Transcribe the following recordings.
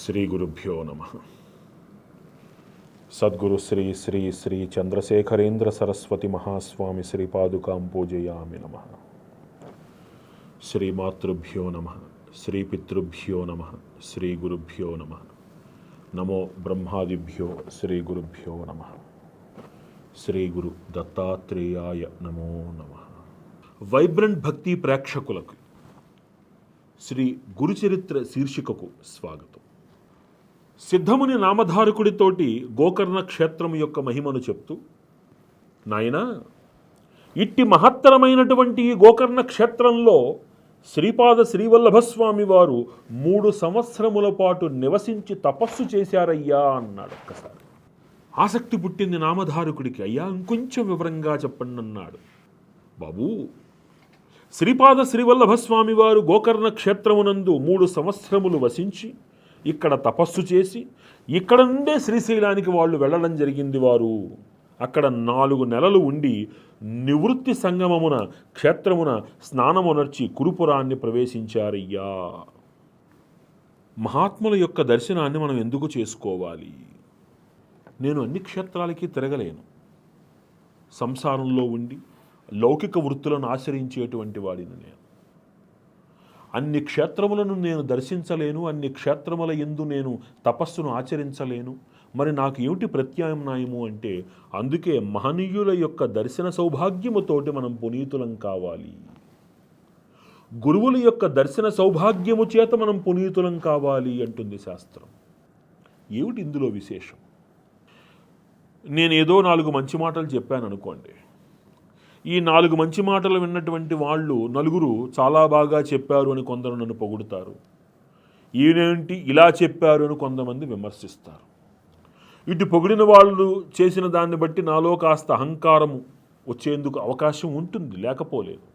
శ్రీ గురుభ్యో నమ సద్గురు శ్రీ శ్రీ శ్రీ చంద్రశేఖరేంద్ర సరస్వతి మహాస్వామి శ్రీ పాదుకాం పూజయామి నమ శ్రీ మాతృభ్యో నమ శ్రీ పితృభ్యో నమ శ్రీ గురుభ్యో నమ నమో బ్రహ్మాదిభ్యో శ్రీ గురుభ్యో నమ శ్రీ గురు దత్తాత్రేయాయ నమో నమ వైబ్రెంట్ భక్తి ప్రేక్షకులకు శ్రీ గురుచరిత్ర శీర్షికకు స్వాగతం సిద్ధముని నామధారకుడితోటి గోకర్ణ క్షేత్రం యొక్క మహిమను చెప్తూ నాయనా ఇట్టి మహత్తరమైనటువంటి ఈ గోకర్ణ క్షేత్రంలో శ్రీపాద శ్రీవల్లభస్వామి వారు మూడు సంవత్సరముల పాటు నివసించి తపస్సు చేశారయ్యా అన్నాడు ఒక్కసారి. ఆసక్తి పుట్టింది నామధారకుడికి. అయ్యా ఇంకొంచెం వివరంగా చెప్పండి అన్నాడు. బాబూ శ్రీపాద శ్రీవల్లభస్వామి వారు గోకర్ణ క్షేత్రమునందు మూడు సంవత్సరములు వసించి ఇక్కడ తపస్సు చేసి ఇక్కడ నుండే శ్రీశైలానికి వాళ్ళు వెళ్ళడం జరిగింది వారు. అక్కడ నాలుగు నెలలు ఉండి నివృత్తి సంగమమున క్షేత్రమున స్నానమునర్చి కురుపురాన్ని ప్రవేశించారయ్యా. మహాత్ముల యొక్క దర్శనాన్ని మనం ఎందుకు చేసుకోవాలి? నేను అన్ని క్షేత్రాలకి తిరగలేను. సంసారంలో ఉండి లౌకిక వృత్తులను ఆశ్రయించేటువంటి వాడిని నేను. అన్ని క్షేత్రములను నేను దర్శించలేను అన్ని క్షేత్రముల ఎందు నేను తపస్సును ఆచరించలేను. మరి నాకు ఏమిటి ప్రత్యామ్నాయము అంటే అందుకే మహనీయుల యొక్క దర్శన సౌభాగ్యముతోటి మనం పునీతులం కావాలి. గురువుల యొక్క దర్శన సౌభాగ్యము చేత మనం పునీతులం కావాలి అంటుంది శాస్త్రం. ఏమిటి ఇందులో విశేషం? నేను ఏదో నాలుగు మంచి మాటలు చెప్పాను అనుకోండి. ఈ నాలుగు మంచి మాటలు విన్నటువంటి వాళ్ళు నలుగురు చాలా బాగా చెప్పారు అని కొందరు నన్ను పొగుడుతారు. ఈయనేంటి ఇలా చెప్పారు అని కొంతమంది విమర్శిస్తారు. ఇటు పొగిడిన వాళ్ళు చేసిన దాన్ని బట్టి నాలో కాస్త అహంకారము వచ్చేందుకు అవకాశం ఉంటుంది లేకపోలేదు.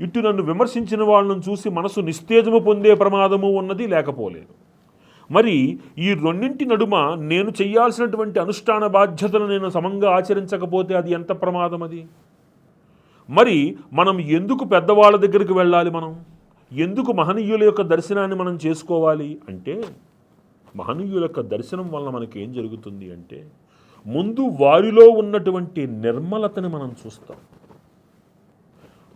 ఇటు నన్ను విమర్శించిన వాళ్ళను చూసి మనసు నిస్తేజము పొందే ప్రమాదము ఉన్నది లేకపోలేదు. మరి ఈ రెండింటి నడుమ నేను చేయాల్సినటువంటి అనుష్ఠాన బాధ్యతను నేను సమంగా ఆచరించకపోతే అది ఎంత ప్రమాదం అది మరి మనం ఎందుకు పెద్దవాళ్ళ దగ్గరికి వెళ్ళాలి మనం? ఎందుకు మహనీయుల యొక్క దర్శనాన్ని మనం చేసుకోవాలి? అంటే మహనీయుల యొక్క దర్శనం వల్ల మనకి ఏం జరుగుతుంది అంటే ముందు వారిలో ఉన్నటువంటి నిర్మలతని మనం చూస్తాం.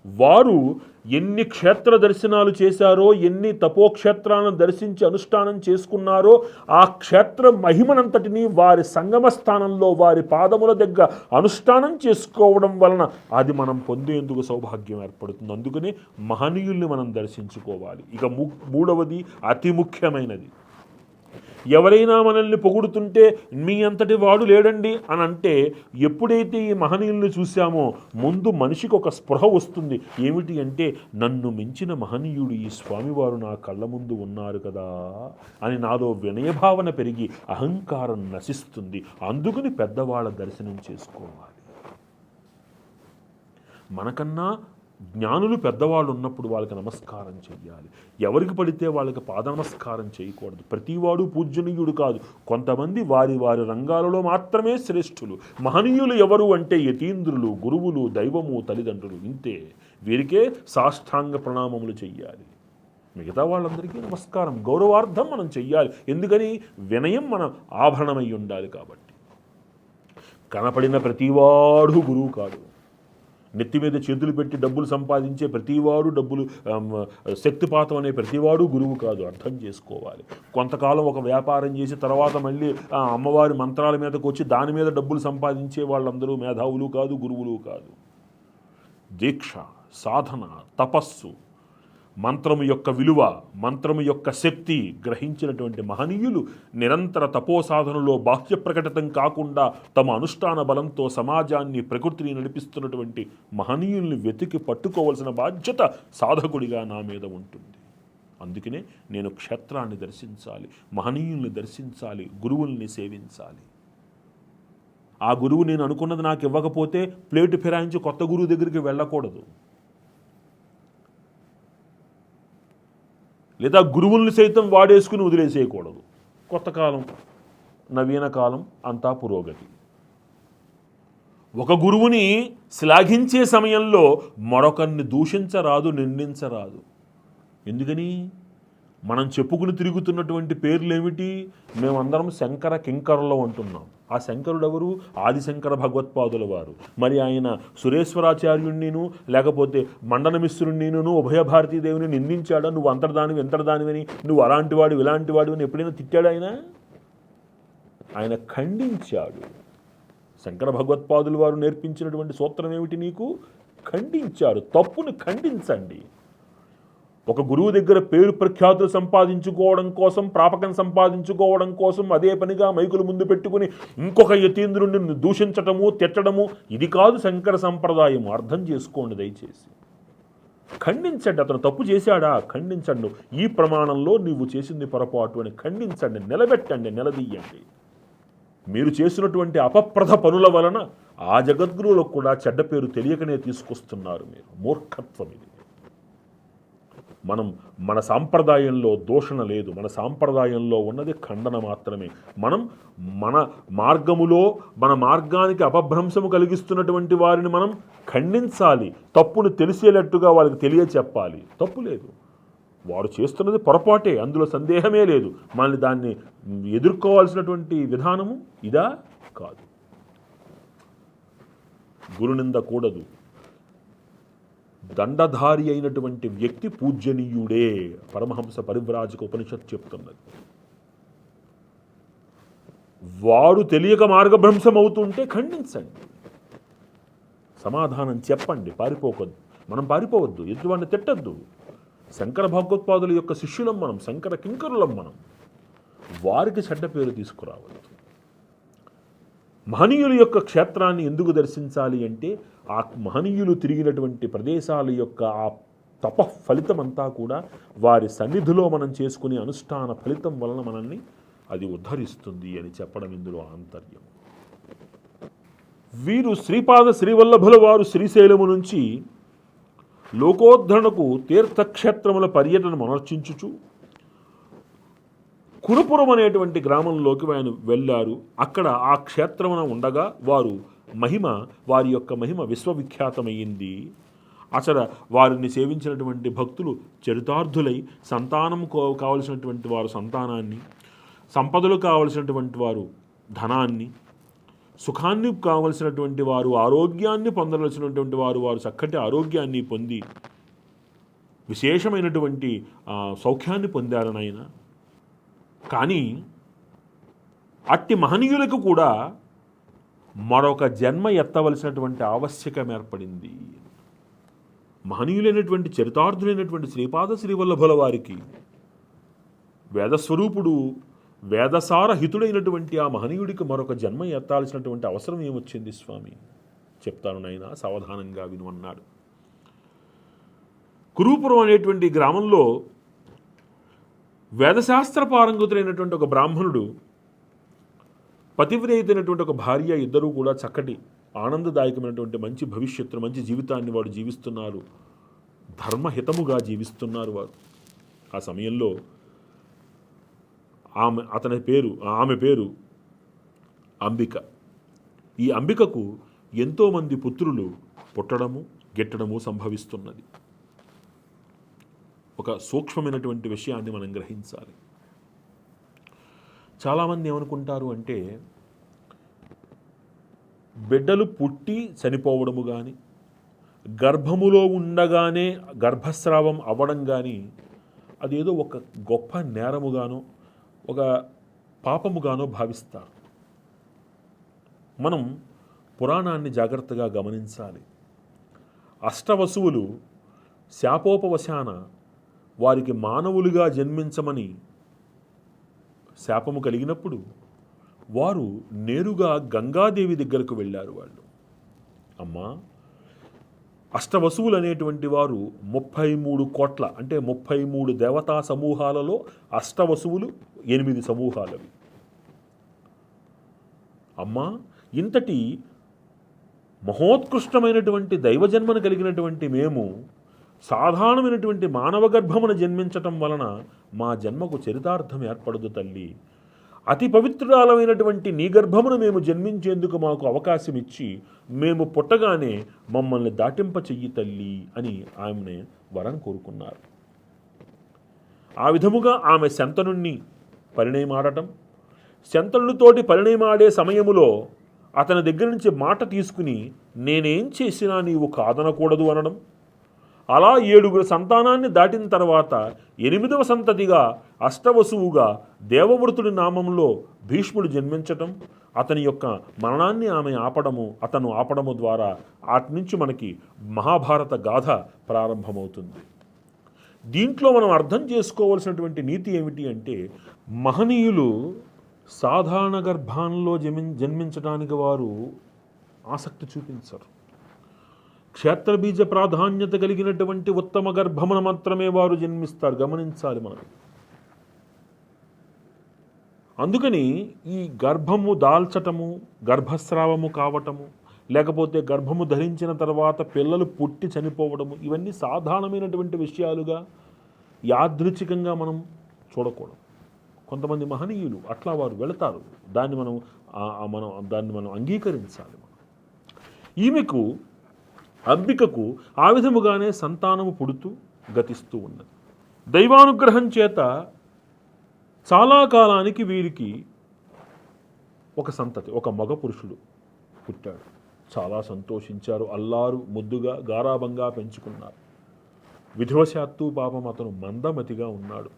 వారు ఎన్ని క్షేత్ర దర్శనాలు చేశారో ఎన్ని తపోక్షేత్రాలను దర్శించి అనుష్ఠానం చేసుకున్నారో ఆ క్షేత్ర మహిమనంతటిని వారి సంగమ స్థానంలో వారి పాదముల దగ్గర అనుష్ఠానం చేసుకోవడం వలన అది మనం పొందేందుకు సౌభాగ్యం ఏర్పడుతుంది. అందుకని మహనీయుల్ని మనం దర్శించుకోవాలి. ఇక మూడవది అతి ముఖ్యమైనది. ఎవరైనా మనల్ని పొగుడుతుంటే మీ అంతటి వాడు లేడండి అని అంటే ఎప్పుడైతే ఈ మహనీయుల్ని చూశామో ముందు మనిషికి ఒక స్పృహ వస్తుంది. ఏమిటి అంటే నన్ను మించిన మహనీయుడు ఈ స్వామివారు నా కళ్ళ ముందు ఉన్నారు కదా అని నాలో వినయభావన పెరిగి అహంకారం నశిస్తుంది. అందుకని పెద్దవాళ్ళ దర్శనం చేసుకోవాలి. మనకన్నా జ్ఞానులు పెద్దవాళ్ళు ఉన్నప్పుడు వాళ్ళకి నమస్కారం చేయాలి ఎవరికి పడితే వాళ్ళకి పాద నమస్కారం చేయకూడదు. ప్రతివాడు పూజనీయుడు కాదు. కొంతమంది వారి వారి రంగాలలో మాత్రమే శ్రేష్ఠులు. మహనీయులు ఎవరు అంటే యతీంద్రులు గురువులు దైవము తల్లిదండ్రులు. ఇంతే. వీరికే సాష్టాంగ ప్రణామములు చెయ్యాలి. మిగతా వాళ్ళందరికీ నమస్కారం గౌరవార్థం మనం చెయ్యాలి. ఎందుకని? వినయం మనం ఆభరణమై ఉండాలి కాబట్టి. కనపడిన ప్రతివాడు గురువు కాదు నెత్తి మీద చేతులు పెట్టి డబ్బులు సంపాదించే ప్రతివాడు డబ్బులు శక్తిపాతం అనే ప్రతివాడు గురువు కాదు. అర్థం చేసుకోవాలి. కొంతకాలం ఒక వ్యాపారం చేసి తర్వాత మళ్ళీ అమ్మవారి మంత్రాల మీదకి వచ్చి దాని మీద డబ్బులు సంపాదించే వాళ్ళందరూ మేధావులు కాదు గురువులు కాదు. దీక్ష సాధన తపస్సు మంత్రము యొక్క విలువ మంత్రము యొక్క శక్తి గ్రహించినటువంటి మహనీయులు నిరంతర తపోసాధనలో బాహ్య ప్రకటితం కాకుండా తమ అనుష్ఠాన బలంతో సమాజాన్ని ప్రకృతిని నడిపిస్తున్నటువంటి మహనీయుల్ని వెతికి పట్టుకోవలసిన బాధ్యత సాధకుడిగా నా మీద ఉంటుంది. అందుకనే నేను క్షేత్రాన్ని దర్శించాలి మహనీయుల్ని దర్శించాలి గురువుల్ని సేవించాలి. ఆ గురువు నేను అనుకున్నది నాకు ఇవ్వకపోతే ప్లేటు ఫిరాయించి కొత్త గురువు దగ్గరికి వెళ్ళకూడదు. లేదా గురువుల్ని సైతం వాడేసుకుని వదిలేసేయకూడదు. కొత్త కాలం. నవీన కాలం అంతా పురోగతి. ఒక గురువుని శ్లాఘించే సమయంలో మరొకరిని దూషించరాదు నిందించరాదు. ఎందుకని? మనం చెప్పుకుని తిరుగుతున్నటువంటి పేర్లు ఏమిటి మేమందరం శంకర కింకరులో ఉంటున్నాం ఆ శంకరుడెవరు? ఆదిశంకర భగవత్పాదుల వారు మరి ఆయన సురేశ్వరాచార్యుణ్ణిను లేకపోతే మండనమిశ్రుణ్ణిను ఉభయ భారతీదేవిని నిందించాడా? నువ్వు అంతర్దానివి ఎంతర్దానివని నువ్వు అలాంటి వాడు ఇలాంటి వాడు అని ఎప్పుడైనా తిట్టాడు ఆయన? ఆయన ఖండించాడు. శంకర భగవత్పాదుల వారు నేర్పించినటువంటి సూత్రం ఏమిటి నీకు? ఖండించారు. తప్పును ఖండించండి. ఒక గురువు దగ్గర పేరు ప్రఖ్యాతులు సంపాదించుకోవడం కోసం ప్రాపకం సంపాదించుకోవడం కోసం అదే పనిగా మైకులు ముందు పెట్టుకుని ఇంకొక యతీంద్రుడిని దూషించటము తిట్టడము ఇది కాదు శంకర సంప్రదాయం అర్థం చేసుకోండి దయచేసి. ఖండించండి. అతను తప్పు చేశాడా? ఖండించండు. ఈ ప్రమాణంలో నీవు చేసింది పొరపాటు అని ఖండించండి. నిలబెట్టండి. నిలదీయండి. మీరు చేసినటువంటి అపప్రథ పనుల వలన ఆ జగద్గురువులకు కూడా చెడ్డ పేరు తెలియకనే తీసుకొస్తున్నారు మీరు. మూర్ఖత్వం ఇది. మనం మన సాంప్రదాయంలో దూషణ లేదు. మన సాంప్రదాయంలో ఉన్నది ఖండన మాత్రమే. మనం మన మార్గములో మన మార్గానికి అపభ్రంశము కలిగిస్తున్నటువంటి వారిని మనం ఖండించాలి. తప్పును తెలిసేటట్టుగా వాళ్ళకి తెలియచెప్పాలి. తప్పు లేదు. వారు చేస్తున్నది పొరపాటే. అందులో సందేహమే లేదు. మనల్ని దాన్ని ఎదుర్కోవాల్సినటువంటి విధానము ఇదా కాదు. గురునింద కూడదు. దండధారి అయినటువంటి వ్యక్తి పూజ్యనీయుడే. పరమహంస పరివ్రాజక ఉపనిషత్ చెప్తున్నది. వాడు తెలియక మార్గభ్రంశం అవుతుంటే ఖండించండి. సమాధానం చెప్పండి పారిపోకద్దు. మనం పారిపోవద్దు ఎదుటివాడిని తిట్టద్దు. శంకర భగవత్పాదుల యొక్క శిష్యులం మనం శంకర కింకరులం మనం. వారికి చెడ్డ పేరు తీసుకురావద్దు. మహనీయుల యొక్క క్షేత్రాన్ని ఎందుకు దర్శించాలి అంటే ఆ మహనీయులు తిరిగినటువంటి ప్రదేశాల యొక్క ఆ తప అంతా కూడా వారి సన్నిధిలో మనం చేసుకునే అనుష్ఠాన ఫలితం వలన మనల్ని అది ఉద్ధరిస్తుంది అని చెప్పడం ఇందులో ఆంతర్యం. వీరు శ్రీపాద శ్రీవల్లభుల వారు శ్రీశైలము నుంచి లోకోద్ధరణకు తీర్థక్షేత్రముల పర్యటన మనర్చించుచు కురుపురం అనేటువంటి గ్రామంలోకి ఆయన వెళ్ళారు. అక్కడ ఆ క్షేత్రమున ఉండగా వారు మహిమ వారి యొక్క మహిమ విశ్వవిఖ్యాతమైంది. అసలు వారిని సేవించినటువంటి భక్తులు చరితార్థులై సంతానం కో- కావలసినటువంటి వారు సంతానాన్ని సంపదలు కావలసినటువంటి వారు ధనాన్ని సుఖాన్ని కావలసినటువంటి వారు ఆరోగ్యాన్ని పొందవలసినటువంటి వారు వారు చక్కటి ఆరోగ్యాన్ని పొంది విశేషమైనటువంటి సౌఖ్యాన్ని పొందారని ఆయన కానీ అట్టి మహనీయులకు కూడా మరొక జన్మ ఎత్తవలసినటువంటి ఆవశ్యకం ఏర్పడింది. మహనీయులైనటువంటి చరితార్థులైనటువంటి శ్రీపాద శ్రీవల్లభుల వారికి వేదస్వరూపుడు వేదసారహితుడైనటువంటి ఆ మహనీయుడికి మరొక జన్మ ఎత్తాల్సినటువంటి అవసరం ఏమొచ్చింది స్వామి? చెప్తాను నాయన సావధానంగా విను అన్నాడు. కురూపురం అనేటువంటి గ్రామంలో వేదశాస్త్ర పారంగతులైనటువంటి ఒక బ్రాహ్మణుడు పతివ్రేతైనటువంటి ఒక భార్య ఇద్దరూ కూడా చక్కటి ఆనందదాయకమైనటువంటి మంచి భవిష్యత్తును మంచి జీవితాన్ని వాడు జీవిస్తున్నారు. ధర్మహితముగా జీవిస్తున్నారు వారు. ఆ సమయంలో ఆమె అతని పేరు ఆమె పేరు అంబిక. ఈ అంబికకు ఎంతోమంది పుత్రులు పుట్టడము గెట్టడము సంభవిస్తున్నది. ఒక సూక్ష్మమైనటువంటి విషయాన్ని మనం గ్రహించాలి. చాలామంది ఏమనుకుంటారు అంటే బిడ్డలు పుట్టి చనిపోవడము కానీ గర్భములో ఉండగానే గర్భస్రావం అవ్వడం కానీ అదేదో ఒక గొప్ప నేరముగానో ఒక పాపముగానో భావిస్తారు. మనం పురాణాన్ని జాగ్రత్తగా గమనించాలి. అష్టవసువులు శాపోపవశాన వారికి మానవులుగా జన్మించమని శాపము కలిగినప్పుడు వారు నేరుగా గంగాదేవి దగ్గరకు వెళ్ళారు వాళ్ళు. అమ్మా అష్టవసువులు అనేటువంటి వారు ముప్పై మూడు కోట్ల అంటే ముప్పై మూడు దేవతా సమూహాలలో అష్టవసువులు ఎనిమిది సమూహాలవి. అమ్మా ఇంతటి మహోత్కృష్టమైనటువంటి దైవజన్మను కలిగినటువంటి మేము సాధారణమైనటువంటి మానవ గర్భమున జన్మించటం వలన మా జన్మకు చరితార్థం ఏర్పడదు తల్లి. అతి పవిత్రాలమైనటువంటి నీ గర్భమును మేము జన్మించేందుకు మాకు అవకాశం ఇచ్చి మేము పుట్టగానే మమ్మల్ని దాటింప చెయ్యి తల్లి అని ఆమె వరం కోరుకున్నారు. ఆ విధముగా ఆమె శంతనుణ్ణి పరిణయమాడటం శంతనుడితోటి పరిణయమాడే సమయములో అతని దగ్గర నుంచి మాట తీసుకుని నేనేం చేసినా నీవు కాదనకూడదు అనడం అలా ఏడుగురు సంతానాన్ని దాటిన తర్వాత ఎనిమిదవ సంతతిగా అష్టవసువుగా దేవవృతుడి నామంలో భీష్ముడు జన్మించటం అతని యొక్క మరణాన్ని ఆమె ఆపడము అతను ఆపడము ద్వారా అటు నుంచి మనకి మహాభారత గాథ ప్రారంభమవుతుంది. దీంట్లో మనం అర్థం చేసుకోవాల్సినటువంటి నీతి ఏమిటి అంటే మహనీయులు సాధారణ గర్భాల్లో జమి జన్మించడానికి వారు ఆసక్తి చూపించరు. క్షేత్రబీజ ప్రాధాన్యత కలిగినటువంటి ఉత్తమ గర్భమున మాత్రమే వారు జన్మిస్తారు. గమనించాలి మనం. అందుకని ఈ గర్భము దాల్చటము గర్భస్రావము కావటము లేకపోతే గర్భము ధరించిన తర్వాత పిల్లలు పుట్టి చనిపోవడము ఇవన్నీ సాధారణమైనటువంటి విషయాలుగా యాదృచ్ఛికంగా మనం చూడకూడదు. కొంతమంది మహనీయులు అట్లా వారు వెళతారు. దాన్ని మనం మనం దాన్ని మనం అంగీకరించాలి మనం. ఈమెకు అంబికకు ఆ విధముగానే సంతానము పుడుతూ గతిస్తూ ఉన్నది. దైవానుగ్రహం చేత చాలా కాలానికి వీరికి ఒక సంతతి ఒక మగ పురుషుడు పుట్టాడు. చాలా సంతోషించారు అల్లారు ముద్దుగా గారాభంగా పెంచుకున్నారు. విధివశాత్తు పాపం అతను మందమతిగా ఉన్నాడు.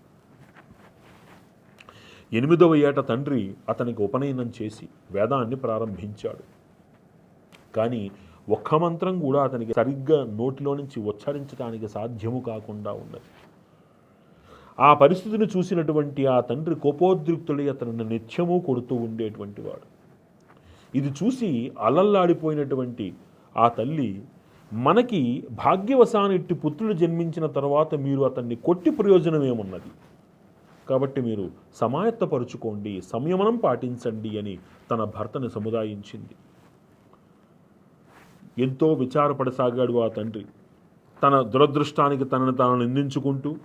ఎనిమిదవ ఏట తండ్రి అతనికి ఉపనయనం చేసి వేదాన్ని ప్రారంభించాడు. కానీ ఒక్క మంత్రం కూడా అతనికి సరిగ్గా నోటిలో నుంచి ఉచ్చరించడానికి సాధ్యము కాకుండా ఉన్నది. ఆ పరిస్థితిని చూసినటువంటి ఆ తండ్రి కోపోద్రిక్తుడి అతను నిత్యము కొడుతూ ఉండేటువంటి వాడు. ఇది చూసి అలల్లాడిపోయినటువంటి ఆ తల్లి మనకి భాగ్యవశానిట్టి పుత్రులు జన్మించిన తర్వాత మీరు అతన్ని కొట్టి ప్రయోజనం ఏమున్నది కాబట్టి మీరు సమాయత్తపరుచుకోండి సంయమనం పాటించండి అని తన భర్తను సముదాయించింది. ఎంతో విచారపడసాగాడు ఆ తండ్రి. తన దురదృష్టానికి తనను తాను నిందించుకుంటూ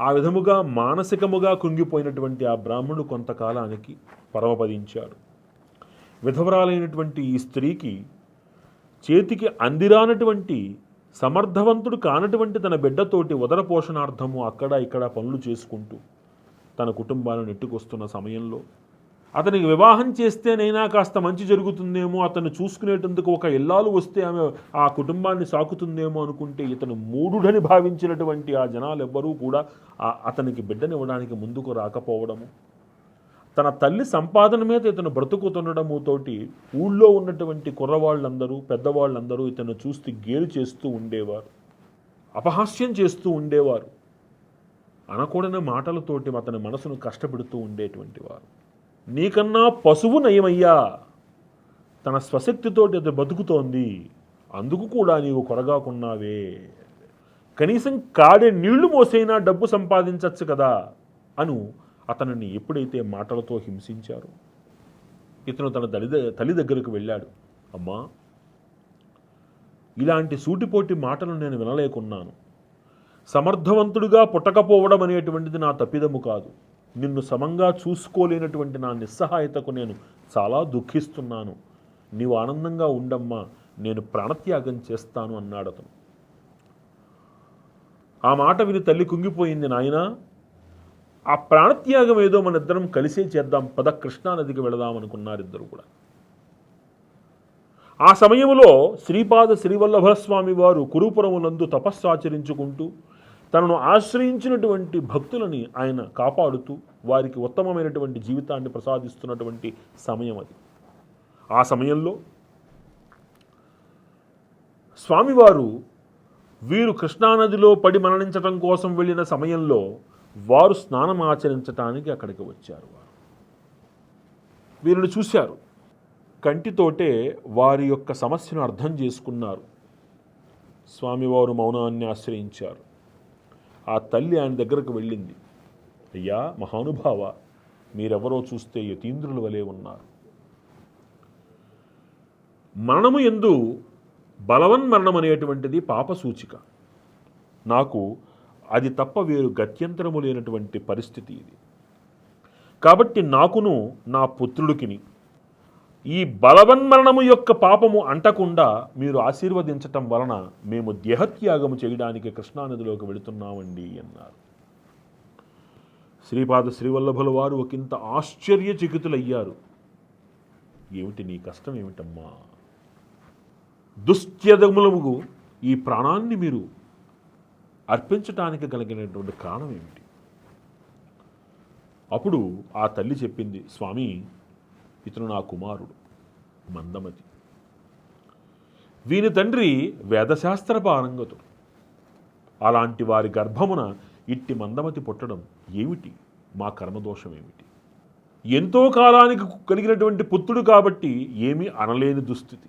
ఆ విధముగా మానసికముగా కుంగిపోయినటువంటి ఆ బ్రాహ్మణుడు కొంతకాలానికి పరమపదించాడు. విధవరాలైనటువంటి ఈ స్త్రీకి చేతికి అందిరానటువంటి సమర్థవంతుడు కానటువంటి తన బిడ్డతోటి ఉదర పోషణార్థము అక్కడ ఇక్కడ పనులు చేసుకుంటూ తన కుటుంబాలను నెట్టుకొస్తున్న సమయంలో అతనికి వివాహం చేస్తేనైనా కాస్త మంచి జరుగుతుందేమో అతను చూసుకునేటందుకు ఒక ఇల్లాలు వస్తే ఆమె ఆ కుటుంబాన్ని సాకుతుందేమో అనుకుంటే ఇతను మూఢుడని భావించినటువంటి ఆ జనాలు ఎవ్వరూ కూడా అతనికి బిడ్డనివ్వడానికి ముందుకు రాకపోవడము. తన తల్లి సంపాదన మీద ఇతను బ్రతుకుతుండడము తోటి ఊళ్ళో ఉన్నటువంటి కుర్రవాళ్ళందరూ పెద్దవాళ్ళందరూ ఇతను చూస్తూ గేలు చేస్తూ ఉండేవారు. అపహాస్యం చేస్తూ ఉండేవారు. అనకూడని మాటలతోటి అతని మనసును కష్టపెడుతూ ఉండేటువంటి వారు. నీకన్నా పశువు నయమయ్యా. తన స్వశక్తితోటి అది బతుకుతోంది. అందుకు కూడా నీవు కొరగాకున్నావే కనీసం కాడే నీళ్ళు మోసైనా డబ్బు సంపాదించవచ్చు కదా అను అతనిని ఎప్పుడైతే మాటలతో హింసించారో ఇతను తన తల్లి తల్లి దగ్గరకు వెళ్ళాడు. అమ్మా ఇలాంటి సూటిపోటి మాటలు నేను వినలేకున్నాను. సమర్థవంతుడిగా పుట్టకపోవడం అనేటువంటిది నా తప్పిదము కాదు. నిన్ను సమంగా చూసుకోలేనటువంటి నా నిస్సహాయతకు నేను చాలా దుఃఖిస్తున్నాను. నీవు ఆనందంగా ఉండమ్మా నేను ప్రాణత్యాగం చేస్తాను అన్నాడు అతను. ఆ మాట విని తల్లి కుంగిపోయింది నాయనా ఆ ప్రాణత్యాగం ఏదో మన ఇద్దరం కలిసే చేద్దాం పద కృష్ణానదికి వెళదాం అనుకున్నారు ఇద్దరు కూడా. ఆ సమయంలో శ్రీపాద శ్రీవల్లభస్వామి వారు కురుపురమునందు తపస్సు ఆచరించుకుంటూ తనను ఆశ్రయించినటువంటి భక్తులని ఆయన కాపాడుతూ వారికి ఉత్తమమైనటువంటి జీవితాన్ని ప్రసాదిస్తున్నటువంటి సమయం అది. ఆ సమయంలో స్వామివారు వీరు కృష్ణానదిలో పడి మరణించటం కోసం వెళ్ళిన సమయంలో వారు స్నానం ఆచరించటానికి అక్కడికి వచ్చారు వారు. వీరిని చూశారు. కంటితోటే వారి యొక్క సమస్యను అర్థం చేసుకున్నారు. స్వామివారు మౌనాన్ని ఆశ్రయించారు. ఆ తల్లి ఆయన దగ్గరకు వెళ్ళింది. అయ్యా మహానుభావ మీరెవరో చూస్తే యతీంద్రుల వలె ఉన్నారు. మరణము ఎందు బలవన్మరణం అనేటువంటిది పాప సూచిక. నాకు అది తప్ప వేరు గత్యంతరము లేనటువంటి పరిస్థితి ఇది. కాబట్టి నాకును నా పుత్రుడికిని ఈ బలవన్మరణము యొక్క పాపము అంటకుండా మీరు ఆశీర్వదించటం వలన మేము దేహత్యాగము చేయడానికి కృష్ణానదిలోకి వెళుతున్నామండి అన్నారు. శ్రీపాద శ్రీవల్లభుల వారు ఒకంత ఆశ్చర్యచకితులయ్యారు. ఏమిటి నీ కష్టం ఏమిటమ్మా? దుశ్చదములముగు ఈ ప్రాణాన్ని మీరు అర్పించటానికి కలిగినటువంటి కారణం ఏమిటి? అప్పుడు ఆ తల్లి చెప్పింది స్వామి ఇతను నా కుమారుడు మందమతి. వీని తండ్రి వేదశాస్త్ర పారంగతుడు. అలాంటి వారి గర్భమున ఇట్టి మందమతి పుట్టడం ఏమిటి? మా కర్మదోషం ఏమిటి ఎంతో కాలానికి కలిగినటువంటి పుత్రుడు కాబట్టి ఏమీ అనలేని దుస్థితి.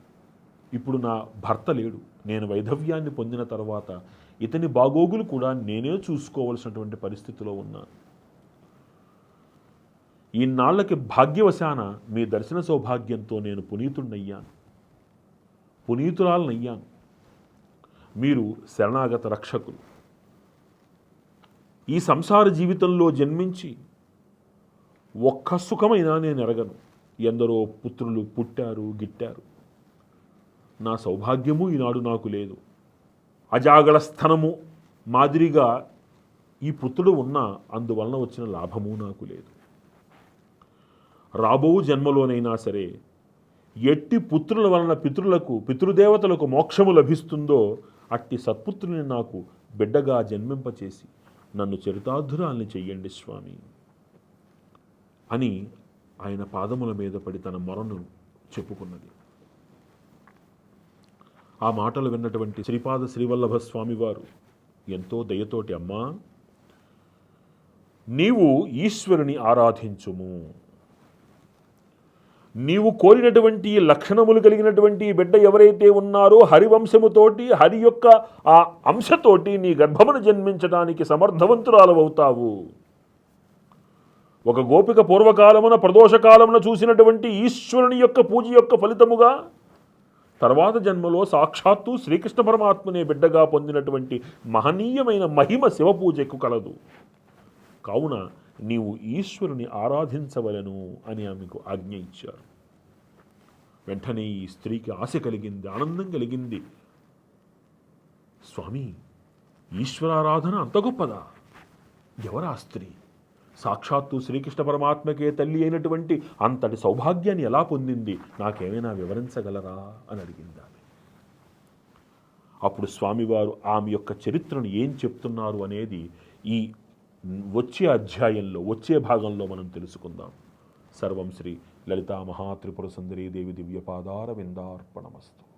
ఇప్పుడు నా భర్త లేడు. నేను వైధవ్యాన్ని పొందిన తర్వాత ఇతని బాగోగులు కూడా నేనే చూసుకోవలసినటువంటి పరిస్థితిలో ఉన్నాను. ఈనాళ్ళకి భాగ్యవశాన మీ దర్శన సౌభాగ్యంతో నేను పునీతుణ్ణయ్యాను. పునీతురాలనయ్యాను. మీరు శరణాగత రక్షకులు. ఈ సంసార జీవితంలో జన్మించి ఒక్క సుఖమైనా నేను ఎరగను. ఎందరో పుత్రులు పుట్టారు గిట్టారు. నా సౌభాగ్యము ఈనాడు నాకు లేదు. అజాగళ స్థనము మాదిరిగా ఈ పుత్రుడు ఉన్నా అందువలన వచ్చిన లాభము నాకు లేదు. రాబో జన్మలోనైనా సరే ఎట్టి పుత్రుల వలన పితృలకు పితృదేవతలకు మోక్షము లభిస్తుందో అట్టి సత్పుత్రుని నాకు బిడ్డగా జన్మింపచేసి నన్ను చరితార్థురాల్ని చెయ్యండి స్వామి అని ఆయన పాదముల మీద పడి తన మొరను చెప్పుకున్నది. ఆ మాటలు విన్నటువంటి శ్రీపాద శ్రీవల్లభ స్వామివారు ఎంతో దయతోటి అమ్మా నీవు ఈశ్వరుని ఆరాధించుము. నీవు కోరినటువంటి లక్షణములు కలిగినటువంటి బిడ్డ ఎవరైతే ఉన్నారో హరివంశముతోటి హరి యొక్క ఆ అంశతోటి నీ గర్భమును జన్మించడానికి సమర్థవంతురాలవుతావు ఒక గోపిక పూర్వకాలమున ప్రదోషకాలమున చూసినటువంటి ఈశ్వరుని యొక్క పూజ యొక్క ఫలితముగా తర్వాత జన్మలో సాక్షాత్తు శ్రీకృష్ణ పరమాత్మనే బిడ్డగా పొందినటువంటి మహనీయమైన మహిమ శివ పూజకు కలదు. కావున నీవు ఈశ్వరుని ఆరాధించవలను అని ఆమెకు ఆజ్ఞ ఇచ్చారు. వెంటనే ఈ స్త్రీకి ఆశ కలిగింది ఆనందం కలిగింది. స్వామి ఈశ్వరారాధన అంత గొప్పదా? ఎవరా స్త్రీ? సాక్షాత్తు శ్రీకృష్ణ పరమాత్మకే తల్లి అయినటువంటి అంతటి సౌభాగ్యాన్ని ఎలా పొందింది? నాకేమైనా వివరించగలరా? అని అడిగింది ఆమె. అప్పుడు స్వామివారు ఆమె యొక్క చరిత్రను ఏం చెప్తున్నారు అనేది ఈ వచ్చే అధ్యాయంలో వచ్చే భాగంలో మనం తెలుసుకుందాం. సర్వం శ్రీ లలితా మహాత్రిపుర సుందరీ దేవి దివ్యపాదార విందార్పణమస్తు.